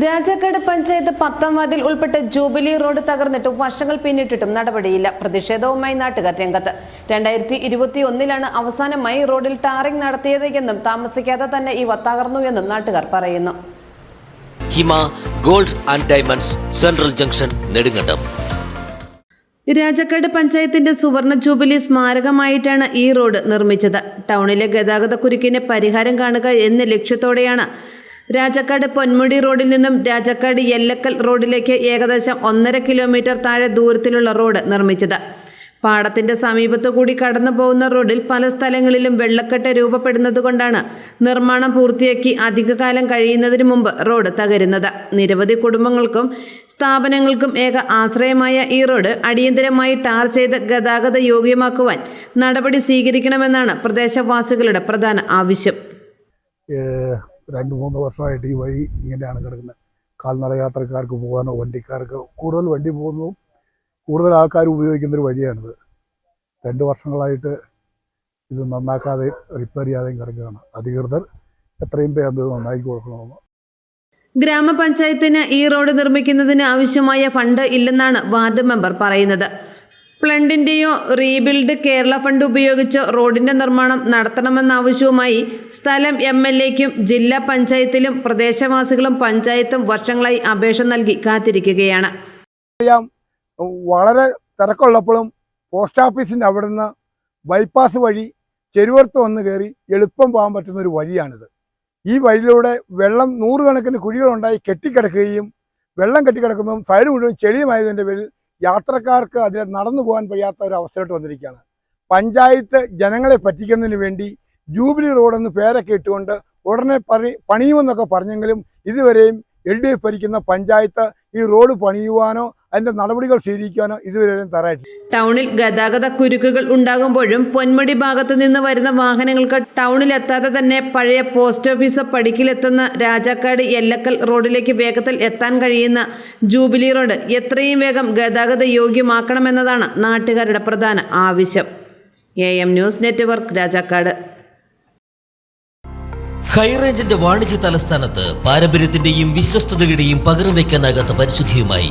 രാജാക്കാട് പഞ്ചായത്ത് പത്താം വാർഡിൽ ഉൾപ്പെട്ട ജൂബിലി റോഡ് തകർന്നിട്ടും വർഷങ്ങൾ പിന്നിട്ടിട്ടും നടപടിയില്ല. പ്രതിഷേധവുമായി നാട്ടുകാർ രംഗത്ത്. രണ്ടായിരത്തി ഇരുപത്തി ഒന്നിലാണ് അവസാനമായി റോഡിൽ ടാറിംഗ് നടത്തിയത് എന്നും താമസിക്കാതെ തന്നെ ഇവ തകർന്നു എന്നും നാട്ടുകാർ പറയുന്നു. Hima gold and diamonds central junction Nedumkandam. Rajakkad പഞ്ചായത്തിന്റെ സുവർണ ജൂബിലി സ്മാരകമായിട്ടാണ് ഈ റോഡ് നിർമ്മിച്ചത്. ടൗണിലെ ഗതാഗത കുരുക്കിന് പരിഹാരം കാണുക എന്ന ലക്ഷ്യത്തോടെയാണ് രാജാക്കാട് പൊന്മുടി റോഡിൽ നിന്നും രാജാക്കാട് എല്ലക്കൽ റോഡിലേക്ക് ഏകദേശം ഒന്നര കിലോമീറ്റർ താഴെ ദൂരത്തിലുള്ള റോഡ് നിർമ്മിച്ചത്. പാടത്തിന്റെ സമീപത്തു കൂടി കടന്നു പോകുന്ന റോഡിൽ പല സ്ഥലങ്ങളിലും വെള്ളക്കെട്ട് രൂപപ്പെടുന്നതുകൊണ്ടാണ് നിർമ്മാണം പൂർത്തിയാക്കി അധികകാലം കഴിയുന്നതിന് മുമ്പ് റോഡ് തകരുന്നത്. നിരവധി കുടുംബങ്ങൾക്കും സ്ഥാപനങ്ങൾക്കും ഏക ആശ്രയമായ ഈ റോഡ് അടിയന്തരമായി ടാർ ചെയ്ത് ഗതാഗത യോഗ്യമാക്കുവാൻ നടപടി സ്വീകരിക്കണമെന്നാണ് പ്രദേശവാസികളുടെ പ്രധാന ആവശ്യം. രണ്ട് മൂന്ന് വർഷമായിട്ട് ഈ വഴി ഇങ്ങനെയാണ് കിടക്കുന്നത്. കാൽനട യാത്രക്കാർക്ക് പോകാനോ വണ്ടിക്കാർക്ക് കൂടുതൽ വണ്ടി പോകുന്നതും കൂടുതൽ ആൾക്കാർ ഉപയോഗിക്കുന്നൊരു വഴിയാണിത്. രണ്ട് വർഷങ്ങളായിട്ട് ഇത് നന്നാക്കാതെയും റിപ്പയർ ചെയ്യാതെയും കിടക്കുകയാണ്. അധികൃതർ എത്രയും പേർ ഇത് നന്നാക്കി കൊടുക്കണമെന്ന്. ഗ്രാമപഞ്ചായത്തിന് ഈ റോഡ് നിർമ്മിക്കുന്നതിന് ആവശ്യമായ ഫണ്ട് ഇല്ലെന്നാണ് വാർഡ് മെമ്പർ പറയുന്നത്. പ്ലണ്ടിന്റെയോ റീബിൽഡ് കേരള ഫണ്ട് ഉപയോഗിച്ച് റോഡിന്റെ നിർമ്മാണം നടത്തണമെന്ന ആവശ്യവുമായി സ്ഥലം എം എൽ എക്കും ജില്ലാ പഞ്ചായത്തിലും പ്രദേശവാസികളും പഞ്ചായത്തും വർഷങ്ങളായി അപേക്ഷ നൽകി കാത്തിരിക്കുകയാണ്. വളരെ തിരക്കുള്ളപ്പോഴും പോസ്റ്റ് ഓഫീസിന്റെ നിന്ന് ബൈപ്പാസ് വഴി ചെരുവർത്ത് വന്ന് കയറി എളുപ്പം പോകാൻ പറ്റുന്ന ഒരു വഴിയാണിത്. ഈ വഴിയിലൂടെ വെള്ളം നൂറുകണക്കിന് കുഴികളുണ്ടായി കെട്ടിക്കിടക്കുകയും വെള്ളം കെട്ടിക്കിടക്കുന്നതും സൈഡ് മുഴുവൻ ചെളിയുമായതിന്റെ പേരിൽ യാത്രക്കാർക്ക് അതിനെ നടന്നു പോകാൻ കഴിയാത്ത ഒരു അവസ്ഥയിലോട്ട് വന്നിരിക്കുകയാണ്. പഞ്ചായത്ത് ജനങ്ങളെ പറ്റിക്കുന്നതിന് വേണ്ടി ജൂബിലി റോഡെന്ന് പേരൊക്കെ ഇട്ടുകൊണ്ട് ഉടനെ പണി പണിയുമെന്നൊക്കെ പറഞ്ഞെങ്കിലും ഇതുവരെയും എൽ ഡി എഫ് ഭരിക്കുന്ന പഞ്ചായത്ത് ഈ റോഡ് പണിയുവാനോ അതിന്റെ നടപടികൾ സ്വീകരിക്കാനോ ഇതുവരെയും തയ്യാറായിട്ടില്ല. ടൗണിൽ ഗതാഗത കുരുക്കുകൾ ഉണ്ടാകുമ്പോഴും പൊന്മുടി ഭാഗത്തു നിന്ന് വരുന്ന വാഹനങ്ങൾക്ക് ടൗണിലെത്താതെ തന്നെ പഴയ പോസ്റ്റ് ഓഫീസ് പടിക്കിലെത്തുന്ന രാജാക്കാട് എല്ലക്കൽ റോഡിലേക്ക് വേഗത്തിൽ എത്താൻ കഴിയുന്ന ജൂബിലി റോഡ് എത്രയും വേഗം ഗതാഗത യോഗ്യമാക്കണമെന്നതാണ് നാട്ടുകാരുടെ പ്രധാന ആവശ്യം. A M news network Rajakkad. ഹൈറേഞ്ചിന്റെ വാണിജ്യ തലസ്ഥാനത്ത് പാരമ്പര്യത്തിന്റെയും വിശ്വസ്തതയുടെയും പകർന്നു വയ്ക്കാനാകാത്ത പരിശുദ്ധിയുമായി